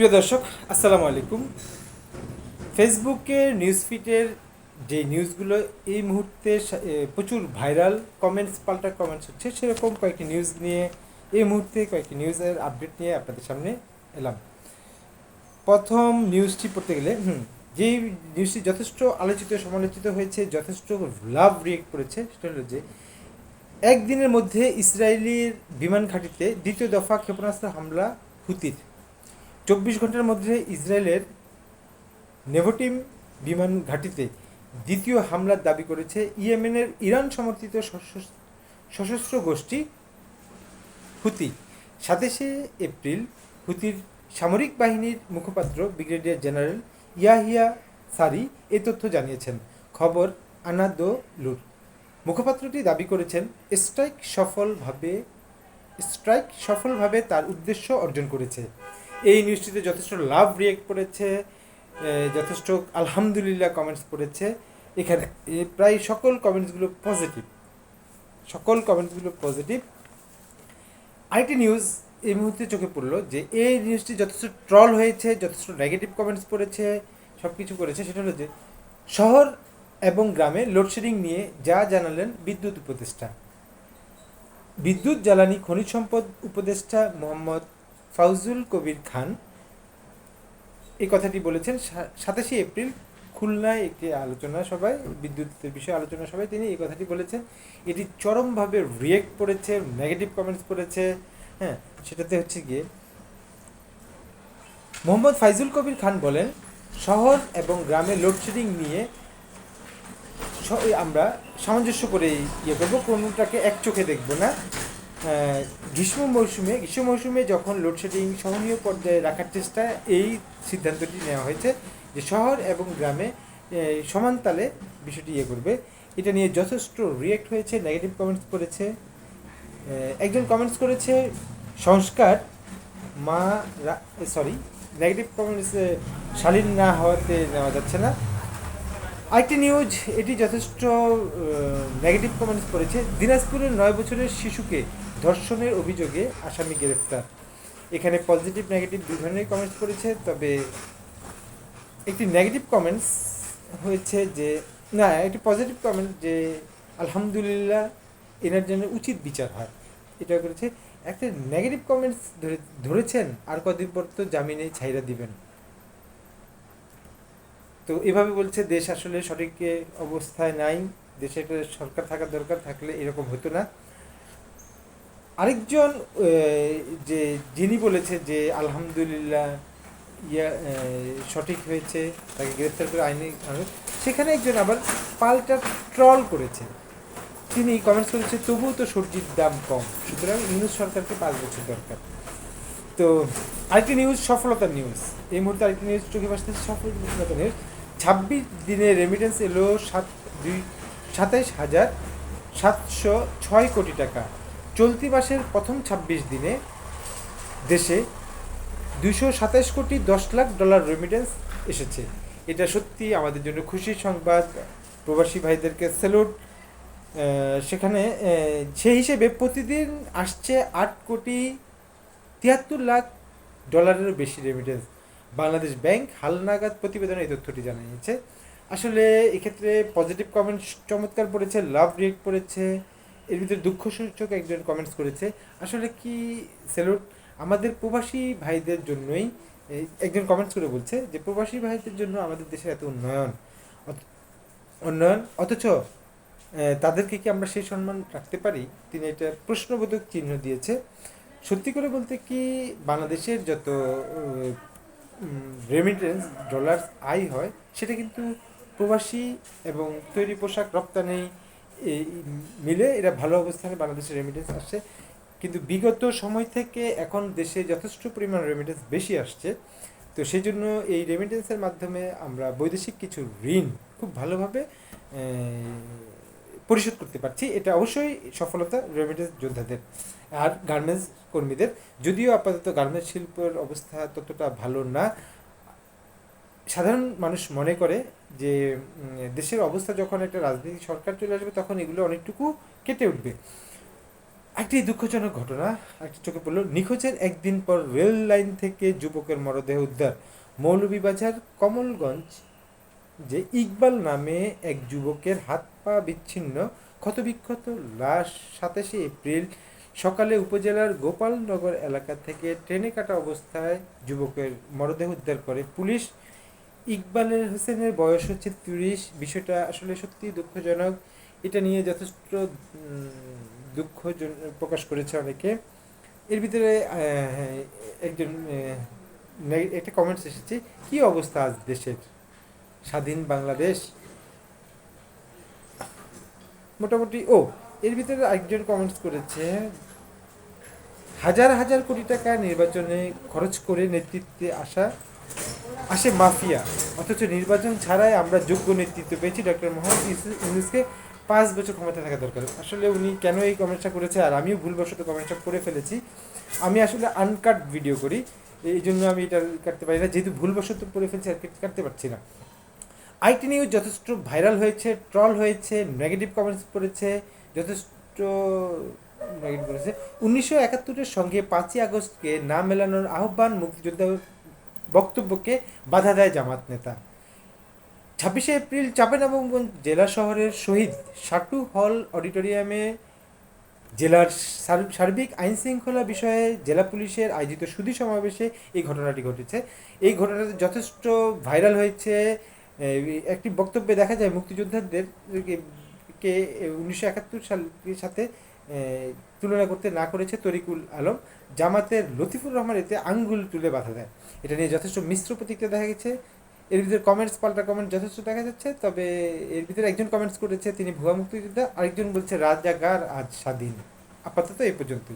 প্রিয় দর্শক, আসসালামু আলাইকুম। ফেসবুকের নিউজ ফিডের যে নিউজগুলো এই মুহূর্তে প্রচুর ভাইরাল কমেন্টস পাল্টা কমেন্টস হচ্ছে, সেরকম কয়েকটি নিউজ নিয়ে, এই মুহূর্তে কয়েকটি নিউজের আপডেট নিয়ে আপনাদের সামনে এলাম। প্রথম নিউজটি পড়তে গেলে, হুম যেই নিউজটি যথেষ্ট আলোচিত, সমালোচিত হয়েছে, যথেষ্ট লাভ রিয়েক্ট করেছে, সেটা হলো যে, একদিনের মধ্যে ইসরায়েলির বিমান ঘাঁটিতে দ্বিতীয় দফা ক্ষেপণাস্ত্র হামলা হুতির। চব্বিশ ঘণ্টার মধ্যে ইসরায়েলের নেভোটিম বিমান ঘাঁটিতে দ্বিতীয় হামলার দাবি করেছে ইয়েমেনের ইরান সমর্থিত সশস্ত্র গোষ্ঠী হুতি। সাতাশে এপ্রিল হুতির সামরিক বাহিনীর মুখপাত্র ব্রিগেডিয়ার জেনারেল ইয়াহিয়া সারি এ তথ্য জানিয়েছেন। খবর আনাদো লুর মুখপাত্রটি দাবি করেছেন, স্ট্রাইক সফলভাবে স্ট্রাইক সফলভাবে তার উদ্দেশ্য অর্জন করেছে। এই নিউজটিতে যথেষ্ট লাভ রিয়েক্ট করেছে যথেষ্ট আলহামদুলিল্লাহ কমেন্টস পড়েছে। এখানে প্রায় সকল কমেন্টসগুলো পজিটিভ সকল কমেন্টসগুলো পজিটিভ আরেকটি নিউজ এই মুহূর্তে চোখে পড়ল যে, এই নিউজটি যথেষ্ট ট্রল হয়েছে, যথেষ্ট নেগেটিভ কমেন্টস পড়েছে সব কিছু করেছে, সেটা হলো যে, শহর এবং গ্রামে লোডশেডিং নিয়ে যা জানালেন বিদ্যুৎ উপদেষ্টা। বিদ্যুৎ, জ্বালানি, খনিজ সম্পদ উপদেষ্টা মোহাম্মদ ফাউজুল কবির খান এই কথাটি বলেছেন। সাতাশে এপ্রিল খুলনায় একটি আলোচনা সভায়, বিদ্যুতের বিষয়ে আলোচনা সভায় তিনি এই কথাটি বলেছেন। এটি চরমভাবে রিয়েক্ট করেছে নেগেটিভ কমেন্টস করেছে হ্যাঁ সেটাতে হচ্ছে গিয়ে মোহাম্মদ ফাইজুল কবির খান বলেন, শহর এবং গ্রামে লোডশেডিং নিয়ে আমরা সামঞ্জস্য করে ইয়ে করব, কোনোটাকে এক চোখে দেখব না। গ্রীষ্ম মৌসুমে গ্রীষ্ম মৌসুমে যখন লোডশেডিং সহনীয় পর্যায়ে রাখার চেষ্টা, এই সিদ্ধান্তটি নেওয়া হয়েছে যে শহর এবং গ্রামে সমান তালে বিষয়টি ইয়ে করবে। এটা নিয়ে যথেষ্ট রিয়েক্ট হয়েছে নেগেটিভ কমেন্টস করেছে। একজন কমেন্টস করেছে, সংস্কার মা সরি নেগেটিভ কমেন্টস শালীন না হওয়াতে নেওয়া যাচ্ছে না। আরেকটি নিউজ, এটি যথেষ্ট নেগেটিভ কমেন্টস করেছে। দিনাজপুরের নয় বছরের শিশুকে ধর্ষণের অভিযোগে আসামি গ্রেফতার। এখানে পজিটিভ নেগেটিভ দুই ধরনের কমেন্টস করেছে তবে একটি নেগেটিভ কমেন্টস হয়েছে যে, না, একটি পজিটিভ কমেন্ট যে, আলহামদুলিল্লাহ, এনার জন্য উচিত বিচার হয়। এটা করেছে, একটা নেগেটিভ কমেন্টস ধরে, ধরেছেন, আর কদিন পর তো জামিনে ছাইরা দিবেন। তো এভাবে বলছে, দেশ আসলে সঠিক অবস্থায় নাই দেশে সরকার থাকা দরকার, থাকলে এরকম হতো না। আরেকজন যে, যিনি বলেছে যে, আলহামদুলিল্লাহ, ইয়া সঠিক হয়েছে, তাকে গ্রেফতার করে আইনি সেখানে একজন আবার পাল্টা ট্রল করেছে। তিনি কমেন্টস করেছে, তবুও তো সবজির দাম কম, সুতরাং ইউনুস সরকারকে পাঁচ বছর দরকার। তো আরেকটি নিউজ সফলতার নিউজ এই মুহূর্তে আরেকটি নিউজ চোখে ভাসতেছে সফলতার নিউজ ছাব্বিশ দিনে রেমিটেন্স এলো সাত দুই, সাতাইশ হাজার সাতশো ছয় কোটি টাকা। চলতি মাসের প্রথম ছাব্বিশ দিনে দেশে দুশো সাতাইশ কোটি দশ লাখ ডলার রেমিটেন্স এসেছে। এটা সত্যি আমাদের জন্য খুশির সংবাদ। প্রবাসী ভাইদেরকে স্যালুট সেখানে সেই হিসেবে প্রতিদিন আসছে আট কোটি তিয়াত্তর লাখ ডলারেরও বেশি রেমিটেন্স বাংলাদেশ ব্যাংক হালনাগাদ প্রতিবেদনে এই তথ্যটি জানিয়েছে। আসলে এক্ষেত্রে পজিটিভ কমেন্টস চমৎকার পড়েছে লাভ রিয়েক্ট পড়েছে, এর ভিতরে দুঃখসূচক একজন কমেন্টস করেছে। আসলে কি, সেলুট, আমাদের প্রবাসী ভাইদের জন্যই একজন কমেন্টস করে বলছে যে, প্রবাসী ভাইদের জন্য আমাদের দেশের এত উন্নয়ন উন্নয়ন, অথচ তাদেরকে কি আমরা সেই সম্মান রাখতে পারি? তিনি এটা প্রশ্নবোধক চিহ্ন দিয়েছে। সত্যি করে বলতে কি, বাংলাদেশের যত রেমিটেন্স ডলার আয় হয়, সেটা কিন্তু প্রবাসী এবং তৈরি পোশাক রপ্তানি মিলে এরা ভালো অবস্থানে বাংলাদেশের রেমিটেন্স আসছে। কিন্তু বিগত সময় থেকে এখন দেশে যথেষ্ট পরিমাণ রেমিটেন্স বেশি আসছে। তো সেই জন্য এই রেমিটেন্সের মাধ্যমে আমরা বৈদেশিক কিছু ঋণ খুব ভালোভাবে পরিশোধ করতে পারছি। এটা অবশ্যই সফলতা রেমিটেন্স যোদ্ধাদের আর গার্মেন্টস কর্মীদের। যদিও আপাতত গার্মেন্টস শিল্পের অবস্থা ততটা ভালো না। সাধারণ মানুষ মনে করে যে দেশের অবস্থা যখন একটা রাজনৈতিক সরকার চলে আসবে, তখন এগুলো অনেকটুকু কেটে উঠবে। একটি দুঃখজনক ঘটনা, একটি চোখে পড়ল। নিখোঁজের একদিন পর রেল লাইন থেকে যুবকের মরদেহ উদ্ধার। মৌলভীবাজার কমলগঞ্জ যে ইকবাল নামে এক যুবকের হাত পা বিচ্ছিন্ন। ক্ষতবিক্ষত লাশ সাতাশে এপ্রিল সকালে উপজেলার গোপালনগর এলাকা থেকে ট্রেনে কাটা অবস্থায় যুবকের মরদেহ উদ্ধার করে পুলিশ। ইকবালের হোসেনের বয়স হচ্ছে তিরিশ। বিষয়টা আসলে সত্যি দুঃখজনক। এটা নিয়ে যথেষ্ট দুঃখ প্রকাশ করেছে অনেকে। এর ভিতরে একজন একটা কমেন্টস এসেছে। কি অবস্থা আজ দেশের? স্বাধীন বাংলাদেশ? মোটামুটি, ও, এর ভিতরে একজন কমেন্টস করেছে, হাজার হাজার কোটি টাকা নির্বাচনে খরচ করে নেতৃত্বে আসা, আসে মাফিয়া, অথচ নির্বাচন ছাড়াই আমরা যোগ্য নেতৃত্ব পেয়েছি ডক্টর মোহাম্মদ ইউনুসকে পাঁচ বছর ক্ষমতা থাকা দরকার। আসলে উনি কেন এই কমেন্টটা করেছে আর আমিও ভুলবশত কমেন্টটা করে ফেলেছি। আমি আসলে আনকাট ভিডিও করি, এই জন্য আমি এটা কাটতে পারি না, যেহেতু ভুলবশত করে ফেলছি, আর কাটতে পারছি না। আইটি নিউজ যথেষ্ট ভাইরাল হয়েছে, ট্রল হয়েছে নেগেটিভ কমেন্টস করেছে যথেষ্ট নেগেটিভ করেছে উনিশশো একাত্তরের সঙ্গে পাঁচই আগস্টকে না মেলানোর আহ্বান মুক্তিযোদ্ধার বক্তব্যকে বাধা দেয় জামাত নেতা। ছাব্বিশে এপ্রিল চাঁপাইনবাবগঞ্জ জেলা শহরের শহীদ সাটু হল অডিটোরিয়ামে জেলার সার- সার্বিক আইন শৃঙ্খলা বিষয়ে জেলা পুলিশের আয়োজিত সুধী সমাবেশে এই ঘটনাটি ঘটেছে। এই ঘটনাটি যথেষ্ট ভাইরাল হয়েছে একটি বক্তব্যে দেখা যায় মুক্তিযোদ্ধাদের কে- উনিশশো একাত্তর সালের সাথে তুলনা করতে না করেছে তরিকুল আলম। জামাতের লতিফুর রহমান এতে আঙ্গুল তুলে বাধা দেয়। এটা নিয়ে যথেষ্ট মিশ্র প্রতিক্রিয়া দেখা গেছে। এর ভিতরে কমেন্টস পাল্টা কমেন্ট যথেষ্ট দেখা যাচ্ছে। তবে এর ভিতরে একজন কমেন্টস করেছে, তিনি ভুয়া মুক্তিযোদ্ধা। আরেকজন বলছে রাজাগার আজ স্বাধীন। আপাতত এই পর্যন্তই।